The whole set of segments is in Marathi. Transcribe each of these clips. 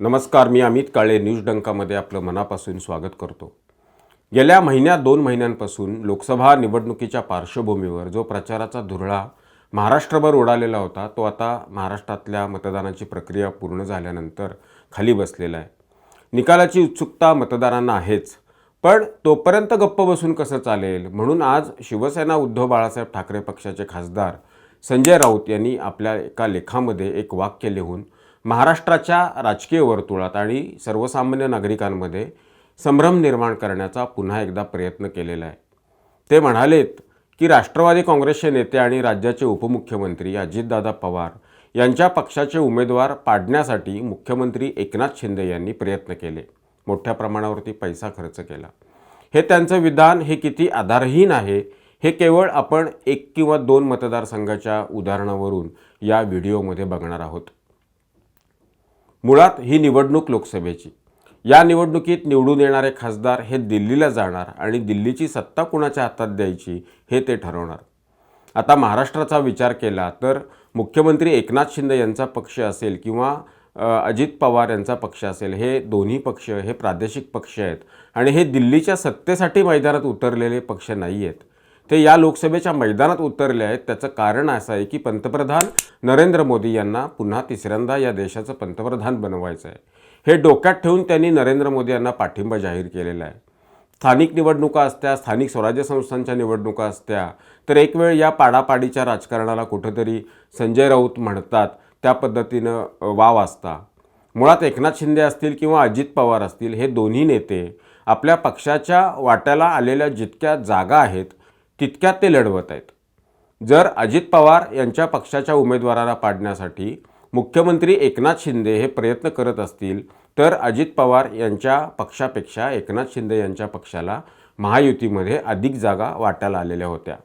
नमस्कार मी अमित काळे न्यूज डंकामध्ये आपलं मनापासून स्वागत करतो. गेल्या महिन्यात दोन महिन्यांपासून लोकसभा निवडणुकीच्या पार्श्वभूमीवर जो प्रचाराचा धुरळा महाराष्ट्रभर उडालेला होता तो आता महाराष्ट्रातल्या मतदानाची प्रक्रिया पूर्ण झाल्यानंतर खाली बसलेला आहे. निकालाची उत्सुकता मतदारांना आहेच पण तोपर्यंत गप्प बसून कसं चालेल? म्हणून आज शिवसेना उद्धव बाळासाहेब ठाकरे पक्षाचे खासदार संजय राऊत यांनी आपल्या एका लेखामध्ये एक वाक्य लिहून महाराष्ट्राच्या राजकीय वर्तुळात आणि सर्वसामान्य नागरिकांमध्ये संभ्रम निर्माण करण्याचा पुन्हा एकदा प्रयत्न केलेला आहे. ते म्हणालेत की राष्ट्रवादी काँग्रेसचे नेते आणि राज्याचे उपमुख्यमंत्री अजितदादा पवार यांच्या पक्षाचे उमेदवार पाडण्यासाठी मुख्यमंत्री एकनाथ शिंदे यांनी प्रयत्न केले. मोठ्या प्रमाणावरती पैसा खर्च केला. हे त्यांचं विधान हे किती आधारहीन आहे हे केवळ आपण एक किंवा दोन मतदारसंघाच्या उदाहरणावरून या व्हिडिओमध्ये बघणार आहोत. मुळात ही निवडणूक लोकसभेची. या निवडणुकीत निवडून येणारे खासदार हे दिल्लीला जाणार आणि दिल्लीची सत्ता कुणाच्या हातात द्यायची हे ते ठरवणार. आता महाराष्ट्राचा विचार केला तर मुख्यमंत्री एकनाथ शिंदे यांचा पक्ष असेल किंवा अजित पवार यांचा पक्ष असेल हे दोन्ही पक्ष हे प्रादेशिक पक्ष आहेत. आणि हे दिल्लीच्या सत्तेसाठी मैदानात उतरलेले पक्ष नाही आहेत ते या लोकसभेच्या मैदानात उतरले आहेत. त्याचं कारण असं आहे की पंतप्रधान नरेंद्र मोदी यांना पुन्हा तिसऱ्यांदा या देशाचं पंतप्रधान बनवायचं आहे. हे डोक्यात ठेवून त्यांनी नरेंद्र मोदी यांना पाठिंबा जाहीर केलेला आहे. स्थानिक निवडणुका असत्या स्थानिक स्वराज्य संस्थांच्या निवडणुका असत्या तर एक वेळ या पाडापाडीच्या राजकारणाला कुठंतरी संजय राऊत म्हणतात त्या पद्धतीनं वाव असता. मुळात एकनाथ शिंदे असतील किंवा अजित पवार असतील हे दोन्ही नेते आपल्या पक्षाच्या वाट्याला आलेल्या जितक्या जागा आहेत तितक्यात ते लढवत आहेत. जर अजित पवार यांच्या पक्षाच्या उमेदवाराला पाडण्यासाठी मुख्यमंत्री एकनाथ शिंदे हे प्रयत्न करत असतील तर अजित पवार यांच्या पक्षापेक्षा एकनाथ शिंदे यांच्या पक्षाला महायुतीमध्ये अधिक जागा वाटायला आलेल्या होत्या.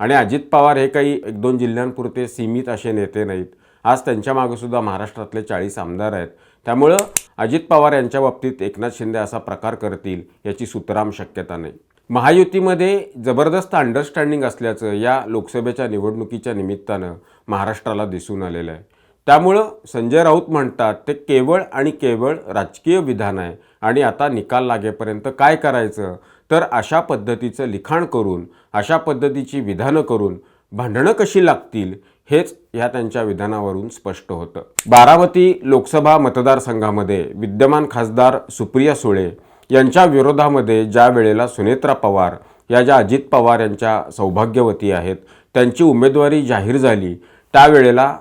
आणि अजित पवार हे काही एक दोन जिल्ह्यांपुरते सीमित असे नेते नाहीत. आज त्यांच्या महाराष्ट्रातले चाळीस आमदार आहेत. त्यामुळं अजित पवार यांच्या बाबतीत एकनाथ शिंदे असा प्रकार करतील याची सुतराम शक्यता नाही. महायुतीमध्ये जबरदस्त अंडरस्टँडिंग असल्याचं या लोकसभेच्या निवडणुकीच्या निमित्तानं महाराष्ट्राला दिसून आलेलं आहे. त्यामुळं संजय राऊत म्हणतात ते केवळ आणि केवळ राजकीय विधान आहे आणि आता निकाल लागेपर्यंत काय करायचं? तर अशा पद्धतीचं लिखाण करून अशा पद्धतीची विधानं करून भांडणं कशी लागतील हेच ह्या त्यांच्या विधानावरून स्पष्ट होतं. बारामती लोकसभा मतदारसंघामध्ये विद्यमान खासदार सुप्रिया सुळे यांच्या विरोधामध्ये ज्या वेळेला सुनेत्रा पवार या ज्या अजित पवार यांच्या सौभाग्यवती आहेत त्यांची उमेदवारी जाहीर झाली त्यावेळेला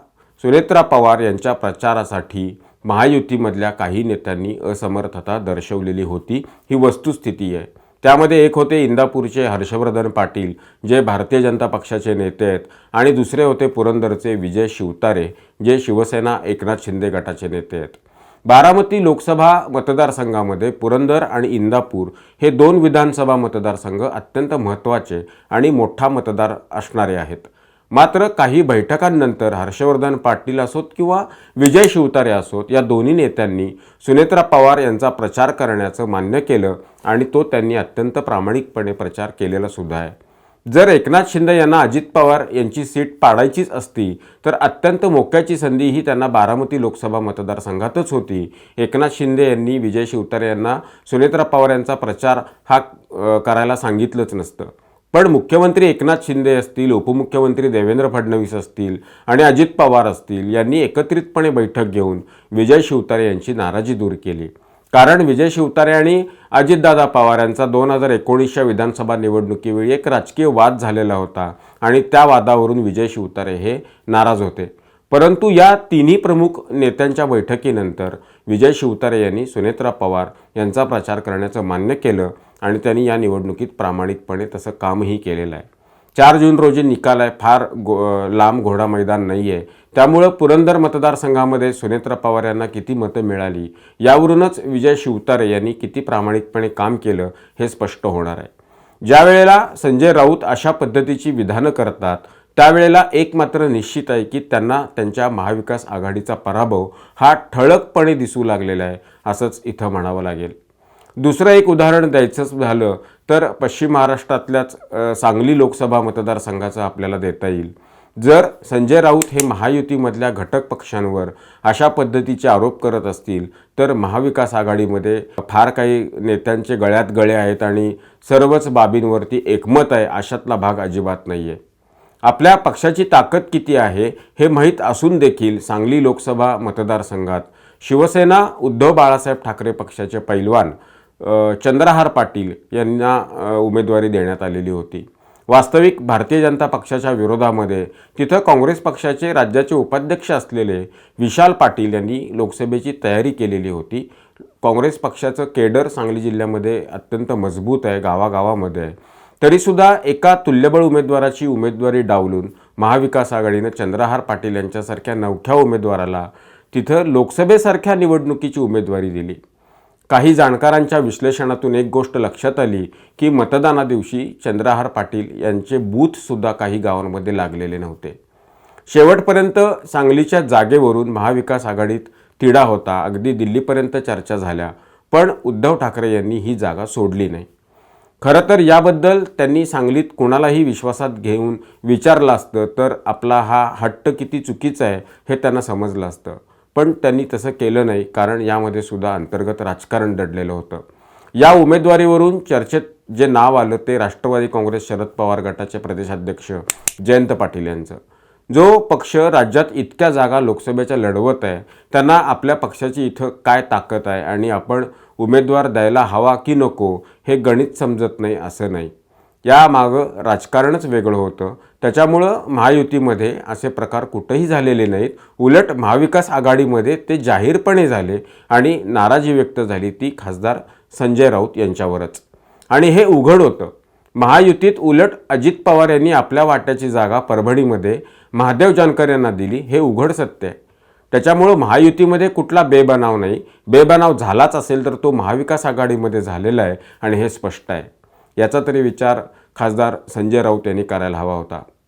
सुनेत्रा पवार यांच्या प्रचारासाठी महायुतीमधल्या काही नेत्यांनी असमर्थता दर्शवलेली होती. ही वस्तुस्थिती आहे. त्यामध्ये एक होते इंदापूरचे हर्षवर्धन पाटील जे भारतीय जनता पक्षाचे नेते आहेत आणि दुसरे होते पुरंदरचे विजय शिवतारे जे शिवसेना एकनाथ शिंदे गटाचे नेते आहेत. बारामती लोकसभा मतदारसंघामध्ये पुरंदर आणि इंदापूर हे दोन विधानसभा मतदारसंघ अत्यंत महत्त्वाचे आणि मोठा मतदार असणारे आहेत. मात्र काही बैठकांनंतर हर्षवर्धन पाटील असोत किंवा विजय शिवतारे असोत या दोन्ही नेत्यांनी सुनेत्रा पवार यांचा प्रचार करण्याचं मान्य केलं आणि तो त्यांनी अत्यंत प्रामाणिकपणे प्रचार केलेला सुद्धा आहे. जर एकनाथ शिंदे यांना अजित पवार यांची सीट पाडायचीच असती तर अत्यंत मोक्याची संधी ही त्यांना बारामती लोकसभा मतदारसंघातच होती. एकनाथ शिंदे यांनी विजय शिवतारे यांना सुनेत्रा पवार यांचा प्रचार हा करायला सांगितलंच नसतं. पण मुख्यमंत्री एकनाथ शिंदे असतील उपमुख्यमंत्री देवेंद्र फडणवीस असतील आणि अजित पवार असतील यांनी एकत्रितपणे बैठक घेऊन विजय शिवतारे यांची नाराजी दूर केली. कारण विजय शिवतारे आणि अजितदादा पवार यांचा दोन हजार एकोणीसच्या विधानसभा निवडणुकीवेळी एक राजकीय वाद झालेला होता आणि त्या वादावरून विजय शिवतारे हे नाराज होते. परंतु या तिन्ही प्रमुख नेत्यांच्या बैठकीनंतर विजय शिवतारे यांनी सुनेत्रा पवार यांचा प्रचार करण्याचं मान्य केलं आणि त्यांनी या निवडणुकीत प्रामाणिकपणे तसं कामही केलेलं आहे. चार जून रोजी निकाल आहे फार गो लांब घोडा मैदान नाही आहे त्यामुळं पुरंदर मतदारसंघामध्ये सुनेत्रा पवार यांना किती मतं मिळाली? यावरूनच विजय शिवतारे यांनी किती प्रामाणिकपणे काम केलं हे स्पष्ट होणार आहे. ज्या वेळेला संजय राऊत अशा पद्धतीची विधानं करतात त्यावेळेला एक मात्र निश्चित आहे की त्यांना त्यांच्या महाविकास आघाडीचा पराभव हा ठळकपणे दिसू लागलेला आहे असंच इथं म्हणावं लागेल. दुसरं एक उदाहरण द्यायचंच झालं तर पश्चिम महाराष्ट्रातल्याच सांगली लोकसभा मतदारसंघाचं आपल्याला देता येईल. जर संजय राऊत हे महायुतीमधल्या घटक पक्षांवर अशा पद्धतीचे आरोप करत असतील तर महाविकास आघाडीमध्ये फार काही नेत्यांचे गळ्यात गळे आहेत आणि सर्वच बाबींवरती एकमत आहे अशातला भाग अजिबात नाही आहे आपल्या पक्षाची ताकद किती आहे हे माहीत असून देखील सांगली लोकसभा मतदारसंघात शिवसेना उद्धव बाळासाहेब ठाकरे पक्षाचे पैलवान चंद्रहार पाटील यांना उमेदवारी देण्यात आलेली होती. वास्तविक भारतीय जनता पक्षाच्या विरोधामध्ये तिथं काँग्रेस पक्षाचे राज्याचे उपाध्यक्ष असलेले विशाल पाटील यांनी लोकसभेची तयारी केलेली होती. काँग्रेस पक्षाचं केडर सांगली जिल्ह्यामध्ये अत्यंत मजबूत आहे गावागावामध्ये आहे. तरीसुद्धा एका तुल्यबळ उमेदवाराची उमेदवारी डावलून महाविकास आघाडीनं चंद्रहार पाटील यांच्यासारख्या नवख्या उमेदवाराला तिथं लोकसभेसारख्या निवडणुकीची उमेदवारी दिली. काही जाणकारांच्या विश्लेषणातून एक गोष्ट लक्षात आली की मतदाना दिवशी चंद्रहार पाटील यांचे बूथसुद्धा काही गावांमध्ये लागलेले नव्हते. शेवटपर्यंत सांगलीच्या जागेवरून महाविकास आघाडीत तिढा होता अगदी दिल्लीपर्यंत चर्चा झाल्या पण उद्धव ठाकरे यांनी ही जागा सोडली नाही. खरं तर याबद्दल त्यांनी सांगलीत कोणालाही विश्वासात घेऊन विचारलं असतं तर आपला हा हट्ट किती चुकीचा आहे हे त्यांना समजलं असतं. पण त्यांनी तसं केलं नाही कारण यामध्ये सुद्धा अंतर्गत राजकारण दडलेलं होतं. या उमेदवारीवरून चर्चेत जे नाव आलं ते राष्ट्रवादी काँग्रेस शरद पवार गटाचे प्रदेशाध्यक्ष जयंत पाटील यांचं. जो पक्ष राज्यात इतक्या जागा लोकसभेच्या लढवत आहे त्यांना आपल्या पक्षाची इथं काय ताकद आहे आणि आपण उमेदवार द्यायला हवा की नको हे गणित समजत नाही असं नाही. यामागं राजकारणच वेगळं होतं. त्याच्यामुळं महायुतीमध्ये असे प्रकार कुठंही झालेले नाहीत. उलट महाविकास आघाडीमध्ये ते जाहीरपणे झाले आणि नाराजी व्यक्त झाली ती खासदार संजय राऊत यांच्यावरच. आणि हे उघड होतं. महायुतीत उलट अजित पवार यांनी आपल्या वाट्याची जागा परभणीमध्ये महादेव जानकर यांना दिली. हे उघड सत्य आहे. त्याच्यामुळं महायुतीमध्ये कुठला बेबनाव नाही. बेबनाव झालाच असेल तर तो महाविकास आघाडीमध्ये झालेला आहे आणि हे स्पष्ट आहे. याचा तरी विचार खासदार संजय राऊत यांनी करायला हवा होता.